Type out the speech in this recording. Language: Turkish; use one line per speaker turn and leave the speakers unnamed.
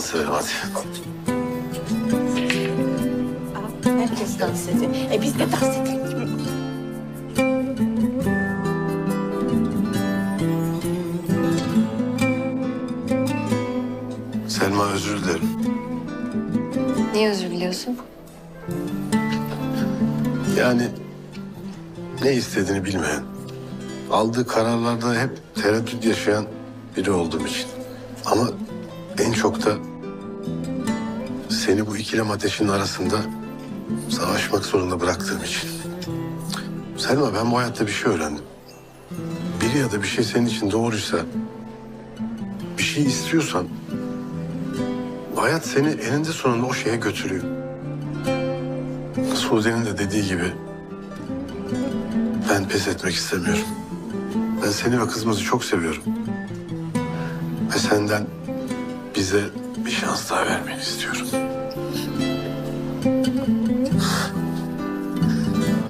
Dans edelim hadi.
Herkes dans ediyor. E biz de dans edelim.
Selma özür dilerim.
Niye özür diliyorsun?
Yani ne istediğini bilmeyen, aldığı kararlarda hep tereddüt yaşayan biri olduğum için. Ama en çok da seni bu ikilem ateşinin arasında savaşmak zorunda bıraktığım için. Selma ben bu hayatta bir şey öğrendim. Biri ya da bir şey senin için doğruysa, bir şey istiyorsan, hayat seni eninde sonunda o şeye götürüyor. Sude'nin de dediği gibi ben pes etmek istemiyorum. Ben seni ve kızımızı çok seviyorum. Ve senden bize bir şans daha vermeni istiyorum.